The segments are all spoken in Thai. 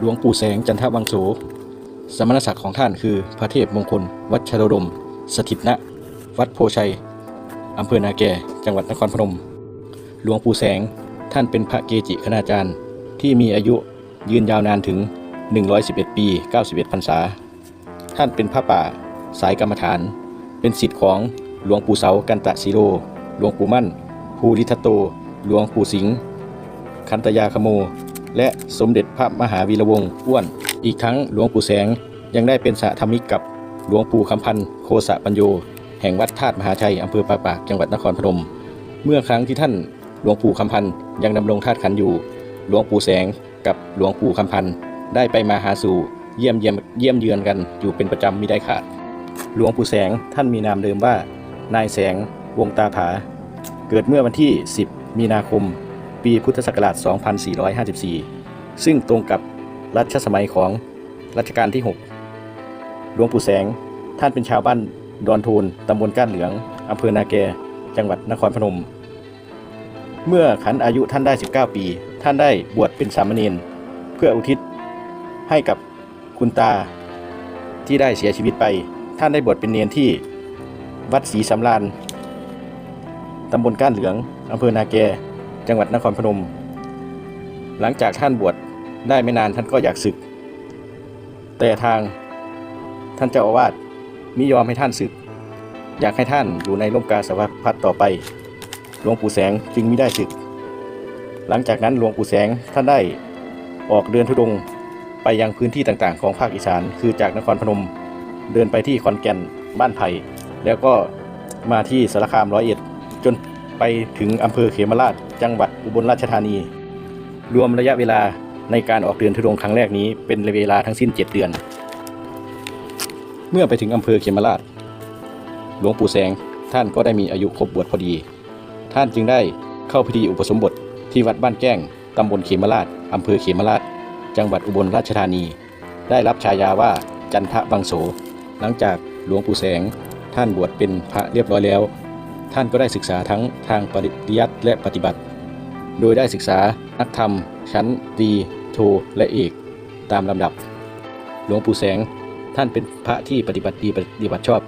หลวงปู่แสงจันทวังโส สมณศักดิ์ของท่านคือพระเทพมงคล วัชรดม สถิตณวัดโพชัย อำเภอนาแกจังหวัดนครพนม หลวงปู่แสงท่านเป็นพระเกจิคณาจารย์ที่มีอายุยืนยาวนานถึง 111 ปี 91พรรษา ท่านเป็นพระป่าสายกรรมฐาน เป็นศิษย์ของหลวงปู่เสากันตะศิโร หลวงปู่มั่น ภูริทัตโต หลวงปู่สิงห์คันตยาคโม และสมเด็จพระมหาวีระวงศ์อ้วน อีกทั้งหลวงปู่แสงยังได้เป็นสหธรรมิกกับหลวงปู่คำพันธ์โคสะปัญโย แห่งวัดธาตุมหาชัยอำเภอปากปากจังหวัดนครพนม เมื่อครั้งที่ท่านหลวงปู่คำพันธ์ยังดำรงธาตุขันอยู่ หลวงปู่แสงกับหลวงปู่คำพันธ์ได้ไปมาหาสู่เยี่ยมเยี่ยมเยี่ยมเยือนกันอยู่เป็นประจำมิได้ขาด หลวงปู่แสงท่านมีนามเดิมว่า นายแสงวงตาผา เกิดเมื่อวันที่ 10 มีนาคม ปีพุทธศักราช 2454 ซึ่งตรงกับรัชสมัยของรัชกาลที่ 6 หลวงปู่แสง ท่านเป็นชาวบ้านดอนโทนตำบลก้านเหลืองอำเภอนาแก จังหวัดนครพนม เมื่อขันอายุท่านได้ 19 ปี ท่านได้บวชเป็นสามเณรเพื่ออุทิศให้กับคุณตาที่ได้เสียชีวิตไป ท่านได้บวชเป็นเนรที่วัดศรีสำรานตำบลก้านเหลืองอำเภอนาแก จังหวัดนครพนม หลังจากท่านบวชได้ไม่นานท่านก็อยากศึก แต่ทางท่านเจ้าอาวาสมิยอมให้ท่านศึก อยากให้ท่านอยู่ในร่มกาสาวพัดต่อไป หลวงปู่แสงจึงไม่ได้ศึก หลังจากนั้นหลวงปู่แสงท่านได้ออกเดินทุดงค์ไปยังพื้นที่ต่างๆ ของภาคอีสาน คือจากนครพนม เดินไปที่ขอนแก่นบ้านไผ่แล้วก็มาที่สารคามร้อยเอ็ดจนไปถึงอำเภอเขมราช จังหวัดอุบลราชธานี รวมระยะเวลาในการออกเดินทุดงค์ครั้งแรกนี้เป็นเวลาทั้งสิ้น 7 เดือน เมื่อไปถึงอำเภอเขมราช หลวงปู่แสงท่านก็ได้มีอายุครบบวชพอดี ท่านจึงได้เข้าพิธีอุปสมบทที่วัดบ้านแก้งตำบลเขมราชอำเภอเขมราช จังหวัดอุบลราชธานี ได้รับฉายาว่าจันทะบังโส หลังจากหลวงปู่แสงท่านบวชเป็นพระเรียบร้อยแล้ว ท่านก็ได้ศึกษาทั้งทางปริยัติและปฏิบัติ โดยได้ศึกษานักธรรม ชั้นตีโทและเอก ตามลำดับ หลวงปู่แสงท่านเป็นพระที่ปฏิบัติดีปฏิบัติชอบ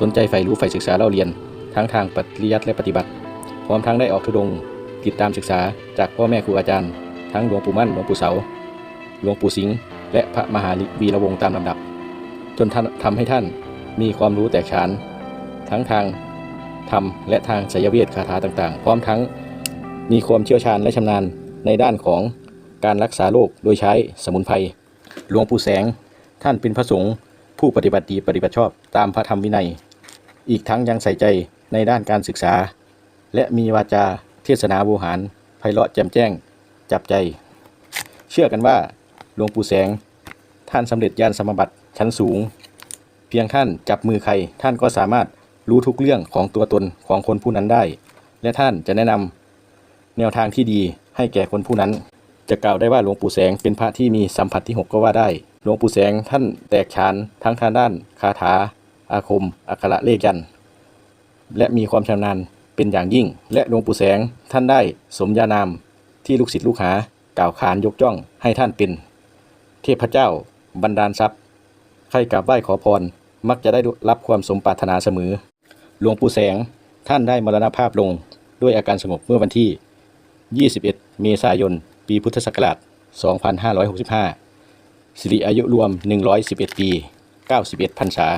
สนใจใฝ่รู้ใฝ่ศึกษาเล่าเรียน ทั้งทางปริยัติและปฏิบัติ พร้อมทั้งได้ออกธุดงติดตามศึกษาจากพ่อแม่ครูอาจารย์ ทั้งหลวงปู่มั่นหลวงปู่เสา หลวงปู่สิงห์และพระมหาวีระวงศ์ตามลำดับ จนท่านทำให้ท่านมีความรู้แตกฉาน ทั้งทาง ธรรมและทางไสยเวทคาถาต่างๆ พร้อมทั้งมีความเชี่ยวชาญและชำนาญในด้านของการรักษาโรคโดยใช้สมุนไพรหลวงปู่แสง ท่านเป็นพระสงฆ์ผู้ปฏิบัติดีปฏิบัติชอบตามพระธรรมวินัย อีกทั้งยังใส่ใจในด้านการศึกษา และมีวาจาเทศนาบูหารไพเราะแจ่มแจ้งจับใจ เชื่อกันว่าหลวงปู่แสง ท่านสำเร็จญาณสมบัติชั้นสูง เพียงท่านจับมือใครท่านก็สามารถ รู้ทุกเรื่องของตัวตนของคนผู้นั้นได้ และท่านจะแนะนำแนวทางที่ดีให้แก่คนผู้นั้น จะกล่าวได้ว่าหลวงปู่แสงเป็นพระที่มีสัมผัสที่ 6 ก็ว่าได้ หลวงปู่แสงท่านแตกฉานทั้งทางด้านคาถา อาคม อักขระเลขยัน และมีความชำนาญเป็นอย่างยิ่ง และหลวงปู่แสงท่านได้สมญานามที่ลูกศิษย์ลูกหากล่าวขานยกย่องให้ท่านเป็น เทพเจ้าบันดาลทรัพย์ใครกราบไหว้ขอพรมักจะได้รับความสมปรารถนาเสมอ หลวงปู่แสงท่านได้มรณภาพลงด้วยอาการสงบเมื่อวันที่ 21 เมษายน ปีพุทธศักราช 2565 สิริอายุรวม 111 ปี 91 พรรษา